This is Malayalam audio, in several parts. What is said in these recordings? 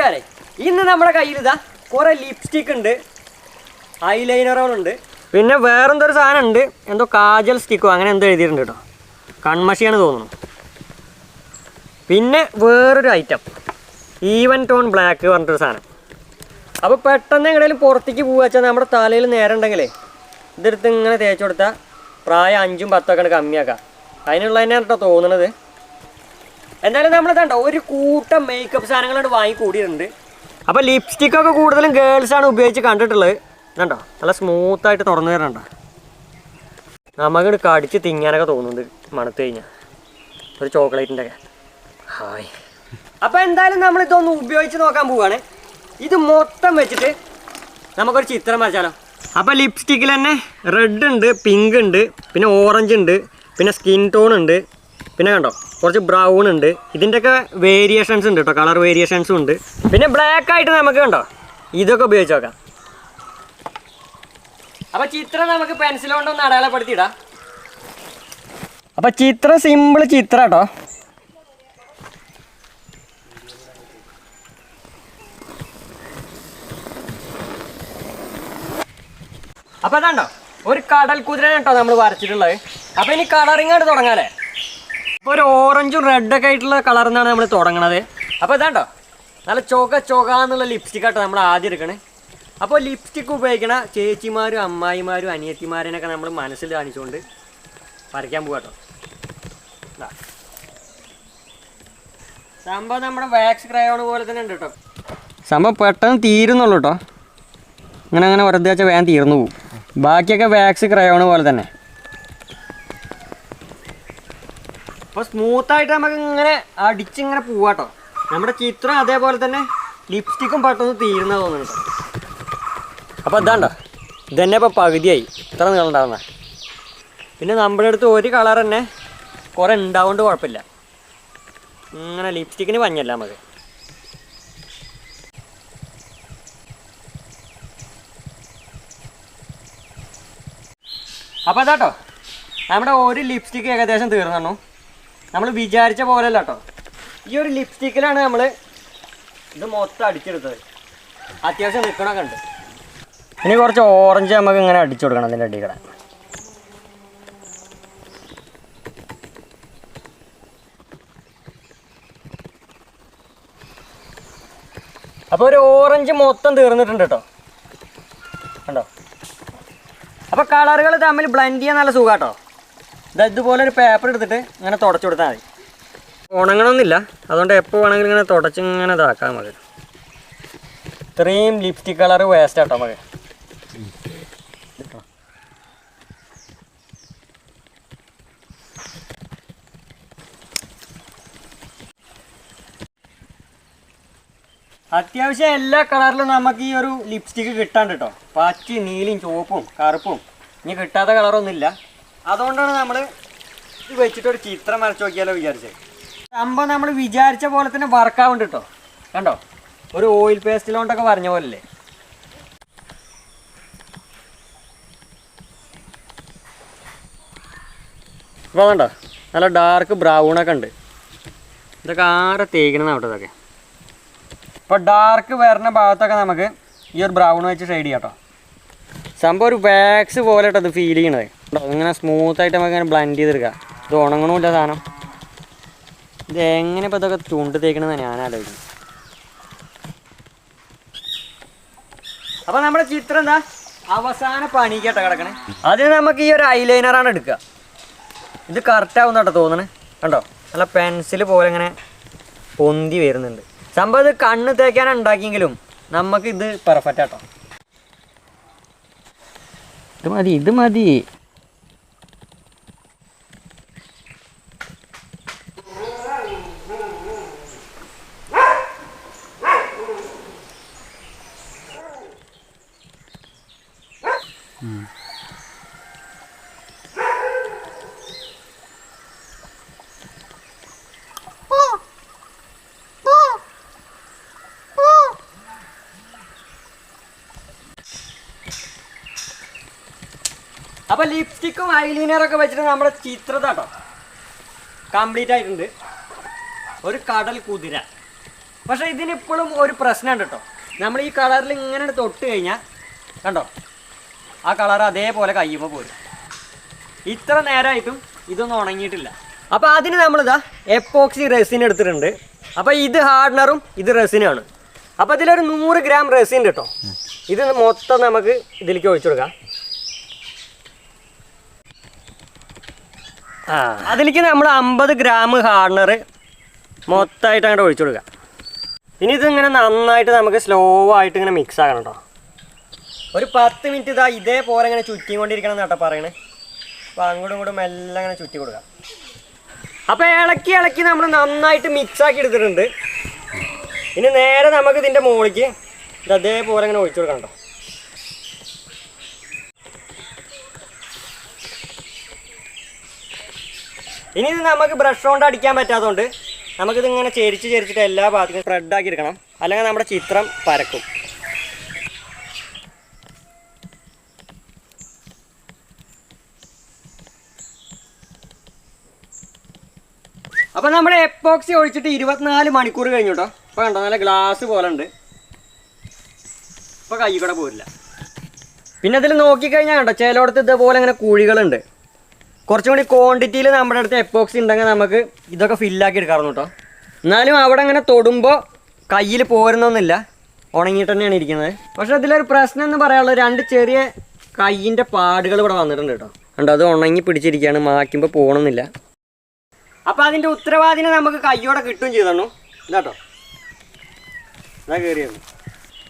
കൂട്ടുകാരെ ഇന്ന് നമ്മുടെ കയ്യിൽ ഇതാ കുറെ ലിപ്സ്റ്റിക് ഉണ്ട് ഐലൈനറുകളുണ്ട് പിന്നെ വേറെന്തൊരു സാധനം ഉണ്ട് എന്തോ കാജൽ സ്റ്റിക്കോ അങ്ങനെ എന്തോ എഴുതിയിട്ടുണ്ട് കേട്ടോ. കൺമഷിയാണ് തോന്നുന്നു. പിന്നെ വേറൊരു ഐറ്റം ഈവൻ ടോൺ ബ്ലാക്ക് പറഞ്ഞിട്ടൊരു സാധനം. അപ്പോൾ പെട്ടെന്ന് എങ്ങനെയും പുറത്തേക്ക് പോകുക വെച്ചാൽ നമ്മുടെ തലയിൽ നേരം ഉണ്ടെങ്കിലേ ഇതെടുത്ത് ഇങ്ങനെ തേച്ച് കൊടുത്താൽ പ്രായം അഞ്ചും പത്തൊക്കെ കമ്മിയാക്കാം. അതിനുള്ള തന്നെയാണ് കേട്ടോ തോന്നണത്. എന്തായാലും നമ്മൾ കണ്ടോ ഒരു കൂട്ടം മേക്കപ്പ് സാധനങ്ങളോട് വാങ്ങി കൂടിയിട്ടുണ്ട് അപ്പോൾ ലിപ്സ്റ്റിക് ഒക്കെ കൂടുതലും ഗേൾസ് ആണ് ഉപയോഗിച്ച് കണ്ടിട്ടുള്ളത്. കണ്ടോ? നല്ല സ്മൂത്ത് ആയിട്ട് തുറന്നു തരണുണ്ടോ നമുക്കിത് കടിച്ച് തിങ്ങാനൊക്കെ തോന്നുന്നുണ്ട് മണത്ത് കഴിഞ്ഞാൽ ഒരു ചോക്ലേറ്റിന്റെ ഒക്കെ. ഹായ്. അപ്പോൾ എന്തായാലും നമ്മൾ ഇതൊന്ന് ഉപയോഗിച്ച് നോക്കാൻ പോവാണ്. ഇത് മൊത്തം വെച്ചിട്ട് നമുക്കൊരു ചിത്രം വരച്ചാലോ? അപ്പോൾ ലിപ്സ്റ്റിക്കിൽ തന്നെ റെഡ് ഉണ്ട് പിങ്ക് ഉണ്ട് പിന്നെ ഓറഞ്ച് ഉണ്ട് പിന്നെ സ്കിൻ ടോൺ ഉണ്ട് പിന്നെ കണ്ടോ കുറച്ച് ബ്രൗൺ ഉണ്ട്. ഇതിന്റെയൊക്കെ വേരിയേഷൻസ് ഉണ്ട് കേട്ടോ കളർ വേരിയേഷൻസും ഉണ്ട്. പിന്നെ ബ്ലാക്ക് ആയിട്ട് നമുക്ക് കണ്ടോ ഇതൊക്കെ ഉപയോഗിച്ച് നോക്കാം. അപ്പോൾ ചിത്രം നമുക്ക് പെൻസിൽ കൊണ്ടൊന്ന് അടയാളപ്പെടുത്തിയിടാം. അപ്പോൾ ചിത്രം സിമ്പിൾ ചിത്രം കേട്ടോ അപ്പൊ അതാണ്ടോ ഒരു കടൽ കുതിരനെ കേട്ടോ നമ്മൾ വരച്ചിട്ടുള്ളത്. അപ്പൊ ഇനി കളറിങ് ആയിട്ട് ഒരു ഓറഞ്ചും റെഡ് ഒക്കെ ആയിട്ടുള്ള കളർ എന്നാണ് നമ്മൾ തുടങ്ങണത്. അപ്പൊ ഇതാണ്ടോ? നല്ല ചുക ചുക എന്നുള്ള ലിപ്സ്റ്റിക് ആട്ടോ നമ്മൾ ആദ്യം എടുക്കണേ. അപ്പോൾ ലിപ്സ്റ്റിക് ഉപയോഗിക്കണ ചേച്ചിമാരും അമ്മായിമാരും അനിയത്തിമാരനൊക്കെ നമ്മൾ മനസ്സിൽ കാണിച്ചുകൊണ്ട് വരയ്ക്കാൻ പോകാട്ടോ. സംഭവം നമ്മുടെ വാക്സ് ക്രയോൺ പോലെ തന്നെ ഉണ്ട് കേട്ടോ സംഭവം പെട്ടെന്ന് തീരുന്നുള്ളൂ കേട്ടോ ഇങ്ങനെ അങ്ങനെ വെറുതെ വെച്ചാൽ വേഗം തീർന്നു പോകും ബാക്കിയൊക്കെ വാക്സ് ക്രയോൺ പോലെ തന്നെ. അപ്പോൾ സ്മൂത്തായിട്ട് നമുക്ക് ഇങ്ങനെ അടിച്ചിങ്ങനെ പോവാട്ടോ. നമ്മുടെ ചിത്രം അതേപോലെ തന്നെ ലിപ്സ്റ്റിക്കും പെട്ടെന്ന് തീരുന്ന തോന്നുന്നുണ്ട് അപ്പൊ ഇതാണ്ടോ. ഇതന്നെ ഇപ്പൊ പകുതിയായി. ഇത്ര നീളം ഉണ്ടാവുന്ന. പിന്നെ നമ്മുടെ അടുത്ത് ഒരു കളർ തന്നെ കുറെ ഉണ്ടാവുകൊണ്ട് കുഴപ്പമില്ല ഇങ്ങനെ ലിപ്സ്റ്റിക്കിന് പഞ്ഞല്ല നമുക്ക്. അപ്പോൾ അതാട്ടോ നമ്മുടെ ഒരു ലിപ്സ്റ്റിക്ക് ഏകദേശം തീർന്നു. നമ്മൾ വിചാരിച്ച പോലെയല്ല കേട്ടോ ഈ ഒരു ലിപ്സ്റ്റിക്കിലാണ് നമ്മൾ ഇത് മൊത്തം അടിച്ചെടുത്തത്. അത്യാവശ്യം നിൽക്കണമൊക്കെ ഉണ്ട്. ഇനി കുറച്ച് ഓറഞ്ച് നമുക്ക് ഇങ്ങനെ അടിച്ചു കൊടുക്കണം അതിന്റെ അടിയിൽ അപ്പോൾ ഒരു ഓറഞ്ച് മൊത്തം തീർന്നിട്ടുണ്ട് കേട്ടോ കണ്ടോ? അപ്പോൾ കളറുകൾ തമ്മിൽ ബ്ലെൻഡ് ചെയ്യാൻ നല്ല സുഖാട്ടോ ഇത് ഇതുപോലെ ഒരു പേപ്പർ എടുത്തിട്ട് ഇങ്ങനെ തുടച്ചു കൊടുത്താൽ മതി. ഉണങ്ങണമെന്നില്ല അതുകൊണ്ട് എപ്പോൾ വേണമെങ്കിലും ഇങ്ങനെ തുടച്ച് ഇങ്ങനെ ഇതാക്കാൻ മതി ഇത്രയും ലിപ്സ്റ്റിക് കളർ വേസ്റ്റ് ആട്ടോ നമുക്ക്. അത്യാവശ്യം എല്ലാ കളറിലും നമുക്ക് ഈ ഒരു ലിപ്സ്റ്റിക്ക് കിട്ടാണ്ട് കേട്ടോ പച്ച നീലയും ചുവപ്പും കറുപ്പും. ഇനി കിട്ടാത്ത കളറൊന്നുമില്ല അതുകൊണ്ടാണ് നമ്മൾ വെച്ചിട്ട് ഒരു ചിത്രം വരച്ച് നോക്കിയാലോ വിചാരിച്ചത്. സംഭവം നമ്മൾ വിചാരിച്ച പോലെ തന്നെ വർക്കാവുണ്ട് കേട്ടോ കണ്ടോ? ഒരു ഓയിൽ പേസ്റ്റിലോണ്ടൊക്കെ പറഞ്ഞ പോലല്ലേ? ഇപ്പോൾ കണ്ടോ? നല്ല ഡാർക്ക് ബ്രൗൺ ഒക്കെ ഉണ്ട്. ഇതൊക്കെ ആരെ തേക്കണം അവിടെ ഇതൊക്കെ. ഇപ്പോൾ ഡാർക്ക് വരുന്ന ഭാഗത്തൊക്കെ നമുക്ക് ഈ ഒരു ബ്രൗൺ വെച്ച് ഷെയ്ഡ് ചെയ്യാം കേട്ടോ സംഭവം ഒരു വാക്സ് പോലെ കേട്ടോ ഇത് ഫീൽ ചെയ്യണത്. ഇങ്ങനെ സ്മൂത്തായിട്ട് നമുക്ക് ബ്ലെൻഡ് ചെയ്തെടുക്കാം. ഇത് ഉണങ്ങണമില്ല സാധനം. ഇത് എങ്ങനെ ഇപ്പൊ ഇതൊക്കെ ചുണ്ട് തേക്കണമെന്ന് ഞാൻ ആലോചിക്കുന്നു. അപ്പോൾ നമ്മുടെ ചിത്രം എന്താ? അവസാന പണി കേട്ടോ കിടക്കണേ. അതിന് നമുക്ക് ഈ ഒരു ഐലൈനറാണ് എടുക്കുക. ഇത് കറക്റ്റ് ആവുന്ന കേട്ടോ തോന്നണേ. കണ്ടോ? നല്ല പെൻസിൽ പോലെ ഇങ്ങനെ പൊന്തി വരുന്നുണ്ട്. സംഭവം ഇത് കണ്ണ് തേക്കാനാണ് ഉണ്ടാക്കിയെങ്കിലും നമുക്ക് ഇത് പെർഫെക്റ്റ് ആട്ടോ ഇത് മതി ഇത് മതി. അപ്പൊ ലിപ്സ്റ്റിക്കും ഐലൈനറൊക്കെ വെച്ചിട്ട് നമ്മുടെ ചിത്രതാട്ടോ കംപ്ലീറ്റ് ആയിട്ടുണ്ട്. ഒരു കടൽ കുതിര. പക്ഷെ ഇതിനിപ്പോഴും ഒരു പ്രശ്നമുണ്ട് കേട്ടോ നമ്മൾ ഈ കളറിൽ ഇങ്ങനെ തൊട്ട് കഴിഞ്ഞാൽ കണ്ടോ? ആ കളർ അതേപോലെ കയ്യുമ്പോൾ പോരും. ഇത്ര നേരമായിട്ടും ഇതൊന്നും ഉണങ്ങിയിട്ടില്ല. അപ്പോൾ അതിന് നമ്മളിതാ എപ്പോക്സി റെസിൻ എടുത്തിട്ടുണ്ട്. അപ്പോൾ ഇത് ഹാർഡ്നറും ഇത് റെസിനാണ് അപ്പോൾ ഇതിലൊരു നൂറ് ഗ്രാം റെസിൻ കേട്ടോ ഇത് മൊത്തം നമുക്ക് ഇതിലേക്ക് ഒഴിച്ചു കൊടുക്കാം. അതിലേക്ക് നമ്മൾ അമ്പത് ഗ്രാം ഹാർഡനർ മൊത്തമായിട്ട് അങ്ങോട്ട് ഒഴിച്ചു കൊടുക്കുക. ഇനി ഇതിങ്ങനെ നന്നായിട്ട് നമുക്ക് സ്ലോ ആയിട്ട് ഇങ്ങനെ മിക്സ് ആക്കണം കേട്ടോ ഒരു പത്ത് മിനിറ്റ് ഇതാ ഇതേപോലെ ഇങ്ങനെ ചുറ്റി ചുറ്റിക്കൊണ്ടിരിക്കണം എന്നാട്ടോ പറയണേ. അപ്പോൾ അങ്ങോട്ടും ഇങ്ങോട്ടും മെല്ലെ ഇങ്ങനെ ചുറ്റി കൊടുക്കുക അപ്പോൾ ഇളക്കി ഇളക്കി നമ്മൾ നന്നായിട്ട് മിക്സ് ആക്കി എടുത്തിട്ടുണ്ട്. ഇനി നേരെ നമുക്ക് ഇതിന്റെ മുകളിലേക്ക് ഇത് അതേപോലെ ഇങ്ങനെ ഒഴിച്ചു കൊടുക്കണം കേട്ടോ ഇനി ഇത് നമുക്ക് ബ്രഷ് കൊണ്ട് അടിക്കാൻ പറ്റാത്തതുകൊണ്ട് നമുക്കിത് ഇങ്ങനെ ചെരിച്ച് ചെരിച്ചിട്ട് എല്ലാ ഭാഗത്തും സ്പ്രെഡ് ആക്കി എടുക്കണം. അല്ലെങ്കിൽ നമ്മുടെ ചിത്രം പരക്കും. അപ്പോൾ നമ്മുടെ എപ്പോക്സി ഒഴിച്ചിട്ട് ഇരുപത്തിനാല് മണിക്കൂർ കഴിഞ്ഞു കേട്ടോ ഇപ്പോൾ കണ്ടോ നല്ല ഗ്ലാസ് പോലെ ഉണ്ട്. ഇപ്പോൾ കൈ കൂടെ പോരില്ല. പിന്നെ അതിൽ നോക്കിക്കഴിഞ്ഞാൽ കണ്ടോ ചിലയിടത്ത് ഇതേപോലെ ഇങ്ങനെ കുഴികളുണ്ട്. കുറച്ചും കൂടി ക്വാണ്ടിറ്റിയിൽ നമ്മുടെ അടുത്ത് എപ്പോക്സി ഉണ്ടെങ്കിൽ നമുക്ക് ഇതൊക്കെ ഫില്ലാക്കി എടുക്കാറുണ്ട് കേട്ടോ. എന്നാലും അവിടെ അങ്ങനെ തൊടുമ്പോൾ കയ്യിൽ പോരുന്നൊന്നുമില്ല. ഉണങ്ങിയിട്ട് തന്നെയാണ് ഇരിക്കുന്നത്. പക്ഷെ അതിലൊരു പ്രശ്നം എന്ന് പറയാനുള്ളത് രണ്ട് ചെറിയ കയ്യിന്റെ പാടുകൾ ഇവിടെ വന്നിട്ടുണ്ട് കേട്ടോ. കണ്ടോ അത് ഉണങ്ങി പിടിച്ചിരിക്കുകയാണ്. മാക്കുമ്പോൾ പോകണമെന്നില്ല. അപ്പോൾ അതിന്റെ ഉത്തരവാദിനെ നമുക്ക് കയ്യോടെ കിട്ടുകയും ചെയ്തണ്ണു ഇതാട്ടോ ഇതാ കയറിയത്.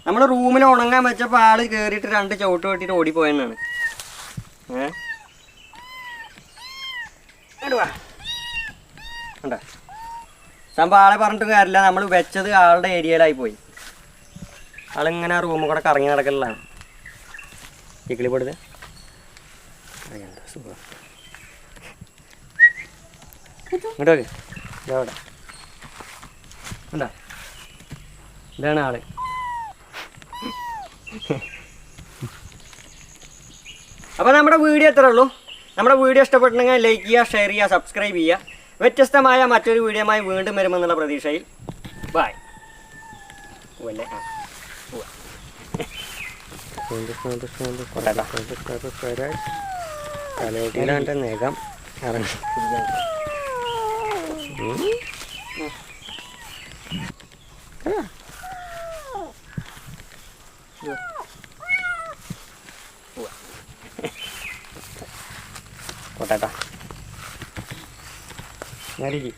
നമ്മൾ റൂമിൽ ഉണങ്ങാൻ വെച്ചപ്പോൾ ആൾ കയറിയിട്ട് രണ്ട് ചവിട്ട് വെട്ടിയിട്ട് ഓടിപ്പോയെന്നാണ്. ഏഹ് ഇങ്ങോട്ട് വാ കണ്ടോ സംഭവം ആളെ പറഞ്ഞിട്ട് കാര്യമില്ല. നമ്മൾ വെച്ചത് ആളുടെ ഏരിയയിലായി പോയി. ആളിങ്ങനെ റൂമിൽ കൂടെ കറങ്ങി നടക്കലാണ് ഈ കിളിപ്പെടുത്ത് ഇതാണ് ആൾ. അപ്പോൾ നമ്മുടെ വീഡിയോ എത്ര ഉള്ളൂ. നമ്മുടെ വീഡിയോ ഇഷ്ടപ്പെട്ടിട്ടുണ്ടെങ്കിൽ ലൈക്ക് ചെയ്യുക ഷെയർ ചെയ്യുക സബ്സ്ക്രൈബ് ചെയ്യുക. വ്യത്യസ്തമായ മറ്റൊരു വീഡിയോമായി വീണ്ടും വരുമെന്നുള്ള പ്രതീക്ഷയിൽ. ബായ് ആ. തലയോട്ടിയിലാണ്ട് ഇറങ്ങി. 槍に。